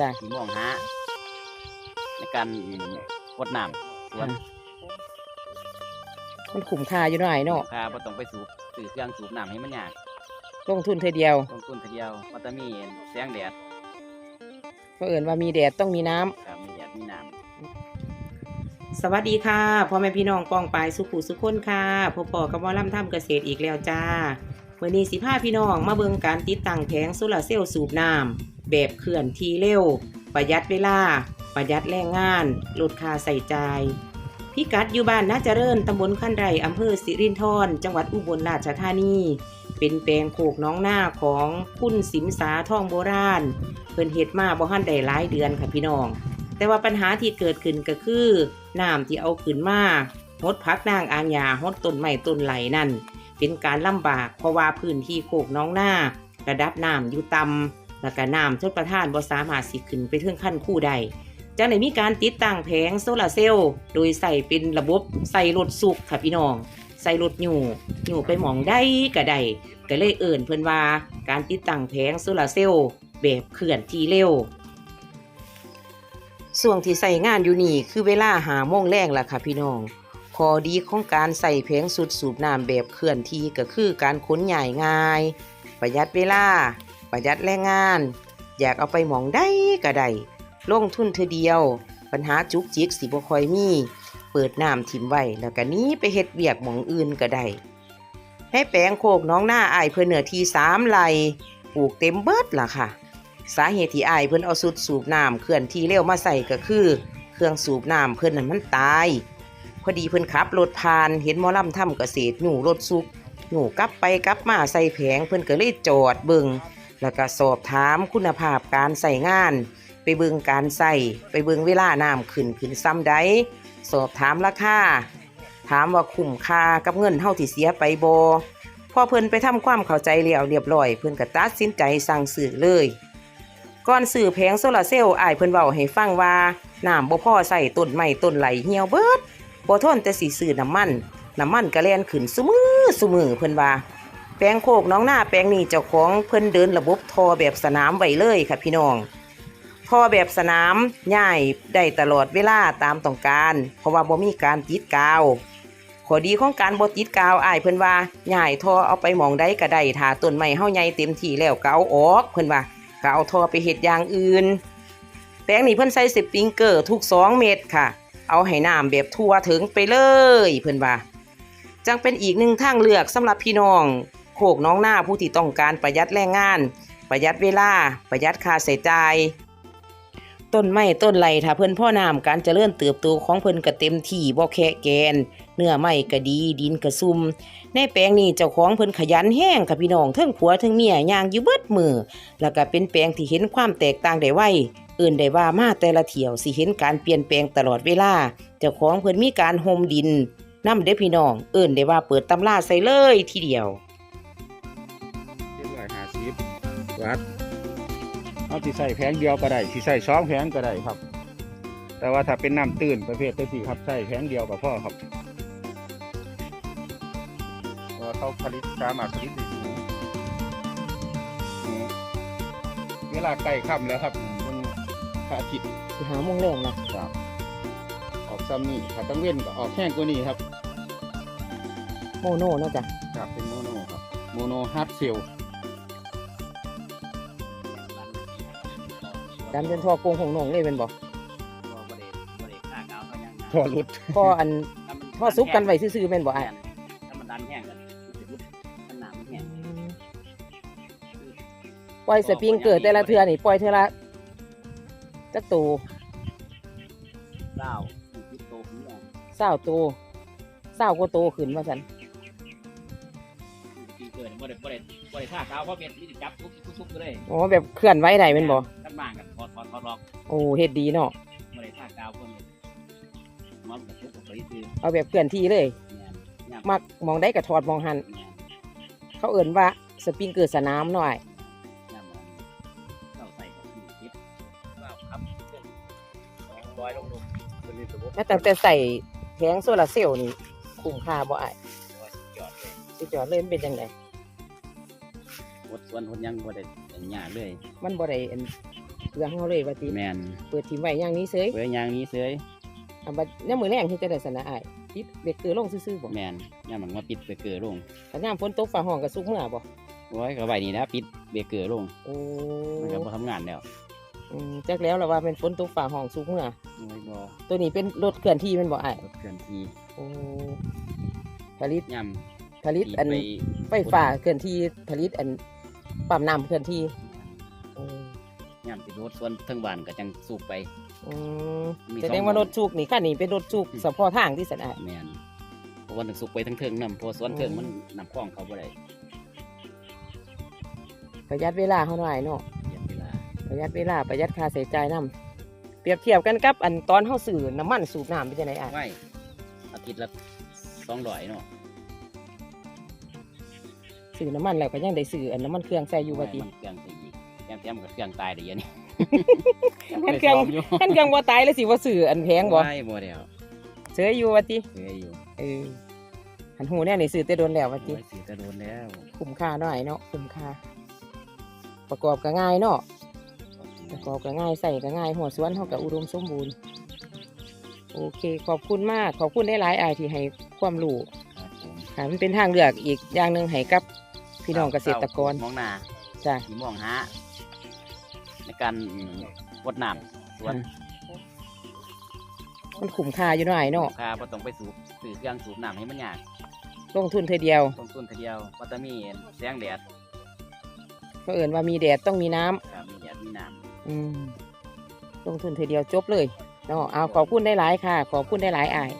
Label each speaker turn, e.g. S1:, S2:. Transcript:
S1: จ้ะ
S2: ที่มองหาในการกดน้ำสวน
S1: มันคุ้มค่าอยู่หน่อยเนาะ
S2: ค่าบ่ต้องไปสูบซื้อเครื่องสูบน้ำให้มันยาก
S1: ลงทุนเธอเดียว
S2: ลงทุนทีเดียวมันจะมีแสงแดด
S1: เพราะเอิญว่ามีแดดต้องมีน้ำ
S2: ครับมีแดดมีน้ำ
S1: สวัสดีค่ะพ่อแม่พี่น้องปองปายสุขุสุขคนค่ะพบปอกับหมอลำถ้ำเกษตรอีกแล้วจ้าวันนี้สิพาพี่น้องมาเบิ่งการติดตั้งแผงโซลาร์เซลล์สูบน้ำ แบบเคลื่อนที่เร็ว ประหยัดเวลา ประหยัดแรงงาน ลดค่าใส่ใจายพิกัดอยู่บ้านนาเจริญตำบลขั้นไรอำเภอสิรินธรจังหวัดอุบลราชธานี เป็นแปลงโขกน้องหน้าของคุณสิมสาท่องโบราณ เพิ่นเฮ็ดมาบ่ทันได้หลายเดือนค่ะพี่น้อง แต่ว่าปัญหาที่เกิดขึ้นก็คือน้ำที่เอาขึ้นมาหดพักนางอางยาหดต้นไม้ต้นไหลนั่น เป็นการลำบากเพราะว่าพื้นที่โคกน้องหน้าระดับน้ำอยู่ต่ำ แล้วก็น้ำชนประทานบ่สามารถสิขึ้นไปถึงขั้นคู่ใดจังได้มีการติดตั้งแผงโซลาร์เซลล์โดยใส่เป็นระบบใส่รถสุกค่ะพี่น้อง ใส่รถอยู่อยู่ไปหมองได้ก็ได้ก็เลยเอิ่นเพิ่นว่าการติดตั้งแผงโซลาร์เซลล์แบบเคลื่อนที่เร็วส่วงที่ใส่งานอยู่นี่คือเวลาหาโมงแรงล่ะค่ะพี่น้องข้อดีของการใส่แผงสุดสูบน้ำแบบเคลื่อนที่ก็คือการขนใหญ่ง่าย ประหยัดเวลา ประหยัดแรงงาน อยากเอาไปหมองได้ก็ได้ลงทุนเธอเดียว ปัญหาจุกจิกสิบ่ค่อยมี เปิดน้ำถิ่มไว้แล้วก็นี้ไปเฮ็ดเวียกหมองอื่นก็ได้ให้แปลงโคกน้องหน้าอายเพื่อเหนือทีสามไร่ปลูกเต็มเบิดล่ะค่ะ สาเหตุที่อายเพิ่นเอาสุดสูบน้ำเคลื่อนที่เร็วมาใส่ก็คือ เครื่องสูบน้ำเพิ่นนั้นมันตาย พอดีเพิ่นขับรถผ่านเห็นมอลำทำเกษตรหนูรถสุกหนูกลับไปกลับมาใส่แผงเพิ่นก็เลยจอดเบิง แล้วก็สอบถามคุณภาพการใส่งาน ไปเบิงการใส่ไปเบิงเวลาน้ำขึ้นขึ้นซ้ำใดสอบถามราคาถามว่าคุ้มค่ากับเงินเฮาที่เสียไปบพอเพิ่นไปทำความเข้าใจแล้วเรียบร้อย เพิ่นก็ตัดสินใจสั่งซื้อเลยก่อนซื้อแผงโซลาร์เซลล์อ้ายเพิ่นเว้าให้ฟังว่าน้ำบ่พอใส่ต้นไม้ต้นไหลเหี่ยวเบิดบ่ทนแต่สิซื้อน้ำมันน้ำมันก็แล่นขึ้นซุมือซุมือเพิ่นว่า แปลงโคกน้องหน้าแปลงนี้เจ้าของเพิ่นเดินระบบทอแบบสนามไว้เลยค่ะพี่น้องทอแบบสนามย่ายได้ตลอดเวลาตามต้องการ เพราะว่าบ่มีการติดกาวข้อดีของการบ่ติดกาวอ้ายเพิ่นว่าย่ายทอเอาไปหมองใดก็ได้ถ้าต้นไม้เฮาใหญ่เต็มที่แล้วก็เอาออกเพิ่นว่าก็เอาทอไปเห็ดอย่างอื่น แปลงนี้เพิ่นใส่สปริงเกอร์ทุก 2 เม็ดค่ะ เอาให้น้ำแบบทั่วถึงไปเลยเพิ่นว่าจังเป็นอีกหนึ่งทางเลือกสำหรับพี่น้อง โคกน้องหน้าผู้ที่ต้องการประหยัดแรงงาน ประหยัดเวลา ประหยัดค่าใช้จ่ายต้นไม้ต้นไหลถ้าเพิ่นพ่อน้ำการเจริญเติบโตของเพิ่นก็เต็มที่บ่แคะแกน เนื้อไม้ก็ดีดินก็ซุ่มในแปลงนี้เจ้าของเพิ่นขยันแห้งค่ะพี่น้องเทั้งผัวเทั้งเมียย่างอยู่เบิดมือ แล้วก็เป็นแปลงที่เห็นความแตกต่างได้ไวเอื่นได้ว่ามาแต่ละเที่ยวสิเห็นการเปลี่ยนแปลงตลอดเวลาเจ้าของเพิ่นมีการโฮมดินนำเด้พี่น้อง เอื่นได้ว่าเปิดตำราใส่เลยทีเดียว
S3: วัดเอาที่ใส่แผงเดียวก็ได้ที่ใส่สองแผงก็ได้ครับ แต่ว่าถ้าเป็นน้ำตื้นประเภทตัวที่ครับใส่แผงเดียวกับพ่อครับเพราะว่าเขาผลิตสามารถผลิตได้สูงอืมเวลาใกล้ค่ำแล้วครับมันพระอาทิตย์
S1: สิหาโมงแรงนะ
S3: ครับออกซ้ำนี่ถ้าต้องเว้นก็ออกแห้งกว่านี้ครับ
S1: โมโน่เนาะจ้ะ
S3: ครับเป็นโมโนครับโมโนฮาร์ดเซล
S1: ดันจนทอโกงของหนงเลยเป็นบ่
S2: บ่บ่ได้บ่ได้ค่ากาวเท่ายังนะ
S3: พอรุด
S1: พออัน
S2: ถ้ามัน
S1: ทอซุกกันไว้ซื่อๆแม่นบ่อ้าย
S2: ถ้ามันดันแห้งกันสิรุดมันน้ำมันแห้ง
S1: ปล่อยสปริงเกิดแต่ละเทือนี่ปล่อยเทือละจักโต
S2: เล่าสิบโตขึ้นมา
S1: เศร้าโตเศร้าก็โตขึ้นว่าซั่น
S2: ปีเกิดบ่ได้บ่ได้บ่ได้ค่ากาวเพราะเม็ดนี่สิจับทุกๆๆเลย
S1: อ๋อแบบเคลื่อนไหวได้แม่นบ่
S2: กันบ้างกันถอดถอดถอดออก
S1: โอ้เฮ็ดดีเนาะ
S2: บ่ได้ค่ากาวเพิ่นมันก็ทุกข์ไปซื้อ
S1: เอาแบบเคลื่อนที่เลย
S2: เนี่ยเนี่ย
S1: มักมองได้ก็ถอดมองหัน
S2: เนี่ย
S1: เขาเอิ่นว่าสปริงเกิดสนามหน่อย
S2: เนี่ยมันเข้าใส่กับที่คิดว่าครับขึ้นลอยลงลง
S3: ตัวนี้สมมติ
S1: แม้แต่แต่ใส่แผงโซลาร์เซลล์นี่คุ้มค่าบ่อ้าย
S2: ลอยยอดเลย
S1: สุดยอดเลยมันเป็นจังได
S2: หด ส่วนหดยังบ่ได้อันยากเลย
S1: มันบ่ได้อันเพื่อเฮาเลยว่าติ
S2: แมน
S1: เปิดทิ้งไว้อย่างนี้เซย
S2: เว้ยยางนี้เสย
S1: อะบัดยามมื้อแรงที่จะได้สนะอ้ายปิดเบรกเกอร์ลงซื่อๆบ่
S2: แมนยามมันมาปิดเบรกเกอร์ลง
S1: ถ้ายามฝนตกฟ้าห้องก็สุกเมื่อบ่
S2: โอ้ยก็ไว้นี่นะปิดเบรกเกอร์ลง
S1: โอ้
S2: มันก็บ่ทำงานแล้ว
S1: อืมจักแล้วล่ะว่าเป็นฝนตกฟ้าห้องสุกเมื่อ
S2: โอ้ยบ่
S1: ตัวนี้เป็นรถเคลื่อนที่แมันบ่อ้าย
S2: รถเคลื่อนที่
S1: โอ้ผลิต
S2: ย่
S1: ผลิตำอัน
S2: ไป
S1: ไฟฟ้าเคลื่อนที่ผลิตอัน ปั๊มน้ำเคลื่อนที่โอ้
S2: ย่ำติดรถส่วนเทั้งบ้านก็จังสูบไป
S1: อืม
S2: มี
S1: แส
S2: สอง
S1: ดงว่ารถสุกนี่คันนี้เป็นรถสุกสพทางที่สนอ้าย
S2: แมนเพราะว่าถึงสูบไปทั้งเทิงน้ำเพราะสวนเทิง
S1: อืม
S2: มันน้ำคลองเขาบ่ได้
S1: ประหยัดเวลาเฮาหน่อยเนาะ
S2: เสียเวลา
S1: ประหยัดเวลาประหยัดค่าใช้จ่ายนํเปรียบเทียบกันกับอันตอนเฮาซื้อน้ำมันสูบน้ำเป็นจังได๋อ้าย
S2: ไว้อาทิตย์ละสองร้อยเนาะ
S1: ซื้อน้ำมันแล้วก็ยังได้ซื้ออันน้ำมันเครื่องใส่อยู่ว่าติ
S2: มันเครื่องตีอีกแถมๆกับเครื่องตายเดี๋ยวนี้
S1: คันเครื่อง
S2: ไปซ้มอยู่
S1: คันเครื่องบ่ตายแล้วสิว่าซื้ออันแพงบ่
S2: ไม่บ่แล้ว
S1: เสยอยู่ว่าติ
S2: เคยอยู่
S1: เออหันหูแน่นี่ซื้อแต่โดนแล้วว่าติ
S2: โอ้ยสีตะโดนแล้ว
S1: คุ้มค่าหน่อยเนาะคุ้มค่าประกอบก็ง่ายเนาะประกอบก็ง่ายใส่ก็ง่ายหัวสวนเฮาก็อุดมสมบูรณ์โอเค ขอบคุณมากขอบคุณได้หลายๆอายที่ให้ความรู้
S2: ครับผม
S1: ค่ะมันเป็นทางเลือกอีกอย่างหนึ่งให้กับ พี่น้องเกษตรกร
S2: มองหน้า
S1: จ้ะ
S2: ที่มองหาในการอืมวดน้ำสวน
S1: มันคุ้มค่าอยู่หน่อยเนาะ
S2: ค่าบ่ต้องไปสูบซื้อเครื่องสูบน้ำให้มันยาก
S1: ลงทุนเธอเดียว
S2: ต้นทุนทีเดียวว่าจะมีแสงแดด
S1: ก็เอินว่ามีแดดต้องมีน้ำ
S2: ครับมีแดดมีน้ำ
S1: อืมลงทุนเธอเดียวจบเลยเนาะเอาขอบคุณได้หลายๆค่ะ ขอบคุณได้หลายๆอาย